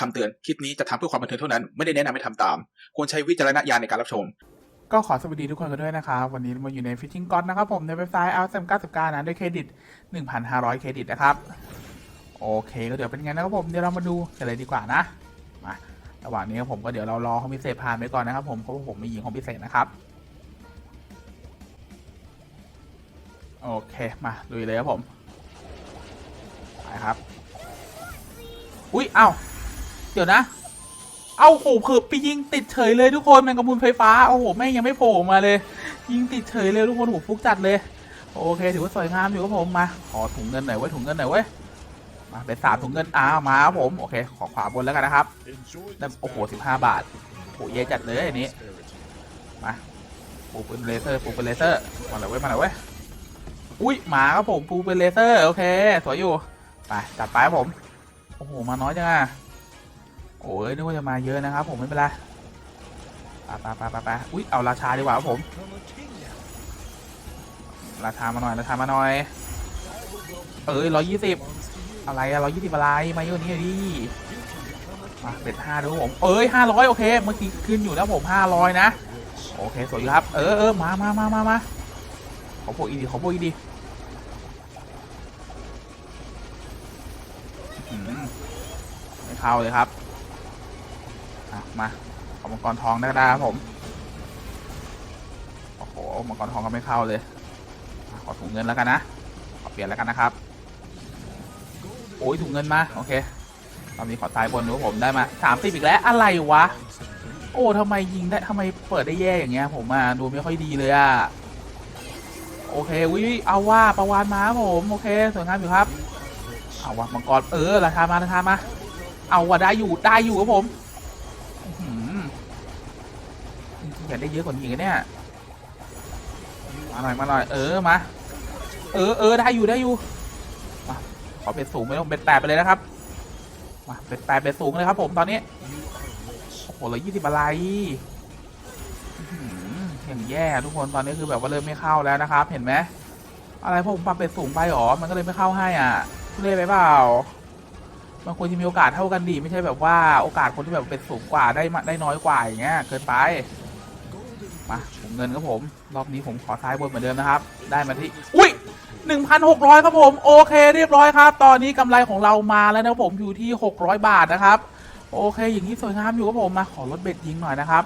คำเตือนคลิปนี้จะทำเพื่อความบันเทิงเท่านั้น ไม่ได้แนะนำให้ทำตาม ควรใช้วิจารณญาณในการรับชม ก็ขอสวัสดีทุกคนกันด้วยนะครับ วันนี้มาอยู่ใน Fishing God นะครับผม ในเว็บไซต์ l 9 9นะ ด้วยเครดิต 1,500 เครดิตนะครับ โอเค ก็เดี๋ยวเป็นไงนะครับผม เดี๋ยวเรามาดูกันเลยดีกว่านะ มาระหว่างนี้ผมก็เดี๋ยวเรารอของพิเศษผ่านไปก่อนนะครับผมเพราะผมมีหญิงของพิเศษนะครับ โอเค มาลุยเลยครับผม ไปครับ อุ้ยเอ้า ดี๋ยวนะ เอาโหเผือไปยิงติดเฉยเลยทุกคนแมงกะพรุนไฟฟ้าโอ้โหแม่งยังไม่โผล่มาเลย ยิงติดเฉยเลยทุกคนโหฟุกจัดเลย โอเคถือว่าสวยงามอยู่ครับผมมาขอถุงเงินหน่อยไว้ถุงเงินหน่อยเว้มาเป็นสามถุงเงินอ้ามาครับผมโอเค ขอขวาบนแล้วกันนะครับโอ้โหสิบห้าบาทโหเย่จัดเลยอันนี้มาปูเป็นเลเซอร์ปูเป็นเลเซอร์มาเลยเว้ยมาเลยเว้ยอุ้ยหมาครับผมปูเป็นเลเซอร์โอเคสวยอยู่ไปจัดไปครับผมโอ้โหมาน้อยจังอะ โอ้ยนึกว่าจะมาเยอะนะครับผมไม่เป็นไรปไปไปไปไปอุ้ยเอาราชาดีกว่าครับผม ราชามาหน่อยราชามาหน่อย เอ้ยร้อยยี่สิบอะไรอะร้อยยี่สิบอะไรมาเยอะนี้ดิมาเป็นห้าดูผม เอ้ยห้าร้อยโอเคเมื่อกี้ขึ้นอยู่นะผมห้าร้อยนะ โอเคสวยครับ เออเออมามามามามาขอพวกอีดีขอพวกอีดีไม่เข้าเลยครับ มาเอามังกรทองได้ก็ได้ครับผม โอ้โห มังกรทองก็ไม่เข้าเลย ขอถุงเงินแล้วกันนะ ขอเปลี่ยนแล้วกันนะครับ โอ้ยถุงเงินมา โอเค ตอนนี้ขอซ้ายบนดูว่าผมได้มาสามสิบอีกแล้ว อะไรวะ โอ้ทำไมยิงได้ทำไมเปิดได้แย่อย่างเงี้ย ผมอะ ดูไม่ค่อยดีเลยอะ โอเควิเอาว่าประวานมาผม โอเค สวยงามอยู่ครับ เอาว่ะมังกร เออ ราคามา ราคามา เอาว่ะได้อยู่ ได้อยู่ครับผม อื้อหือ อยากได้เยอะกว่านี้อีกนะเนี่ยมาหน่อยมาหน่อยเออมาเออเออได้อยู่ได้อยู่มาขอเป็นสูงไม่ต้องเป็นแปดไปเลยนะครับมาเป็นแปดเป็นสูงเลยครับผมตอนนี้โอ้โหเหลือยี่สิบอะไรอย่างแย่ทุกคนตอนนี้คือแบบว่าเริ่มไม่เข้าแล้วนะครับ เห็นไหมอะไรพวกผมปรับเป็นสูงไปหรอมันก็เลยไม่เข้าให้อะเล่ไปเปล่ามันควรจะมีโอกาสเท่ากันดี ไม่ใช่แบบว่าโอกาสคนที่แบบเป็นสูงกว่าได้ได้น้อยกว่าอย่างเงี้ยเกินไป มาผมเงินครับผม รอบนี้ผมขอซ้ายบนเหมือนเดิมนะครับ ได้มาที่ อุ้ยหนึ่งพันหกร้อยครับผม โอเคเรียบร้อยครับ ตอนนี้กำไรของเรามาแล้วนะครับผมอยู่ที่หกร้อยบาทนะครับ โอเค อย่างนี้สวยงามอยู่ครับผมมาขอลดเบ็ดยิงหน่อยนะครับ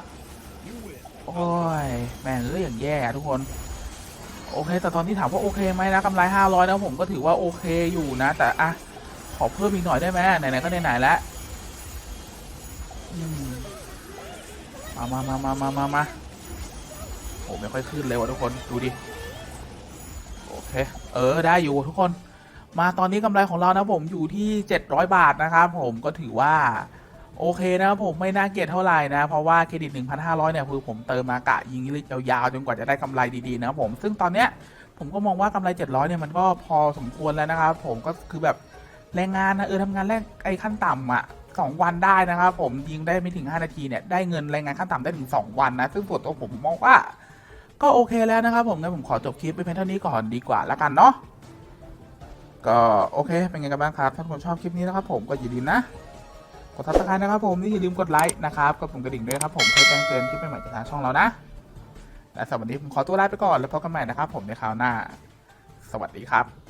โอ้ยแม่งเอ้ยอย่างแย่ทุกคน โอเค แต่ตอนที่ถามว่าโอเคไหมนะกำไรห้าร้อยนะผมก็ถือว่าโอเคอยู่นะ แต่อะขอเพิ่มอีกหน่อยได้ไหมไหนๆก็ไหนๆแล้วมมามามามามามามา อ้ไม่ค่อยขึ้นเลยว่ะทุกคนดูดิโอเคเออได้อยู่ทุกคน มาตอนนี้กำไรของเรานะผมอยู่ที่ 700 บาทนะครับผมก็ถือว่าโอเคนะครับผมไม่น่าเกลียดเท่าไหร่นะ เพราะว่าเครดิต 1,500 เนี่ยคือผมเติมมากะยิงยาวๆจนกว่าจะได้กำไรดีๆนะครับผมซึ่งตอนเนี้ยผมก็มองว่ากำไร 700 เนี่ยมันก็พอสมควรแล้วนะครับผมก็คือแบบแรงงานนะเออทำงานแรกไอ้ขั้นต่ำอะสองวันได้นะครับผมยิงได้ไม่ถึง 5 นาทีเนี่ยได้เงินแรงงานขั้นต่ำได้ถึง 2 วันนะซึ่งส่วนตัวผมมองว่า ก็โอเคแล้วนะครับผมงั้นผมขอจบคลิปไปเพียงเท่านี้ก่อนดีกว่าละกันเนาะก็โอเค เป็นไงกันบ้างครับ ถ้าคุณชอบคลิปนี้นะครับผมก็อย่าลืมนะ กดทักทายนะครับผมนี่อย่าลืมกดไลค์นะครับกดปุ่มกระดิ่งด้วยครับผมเพื่อแจ้งเตือนคลิปใหม่ๆจากทางช่องเรานะและสำหรับวันนี้ผมขอตัวลาไปก่อนแล้วพบกันใหม่นะครับผมในคราวหน้า สวัสดีครับ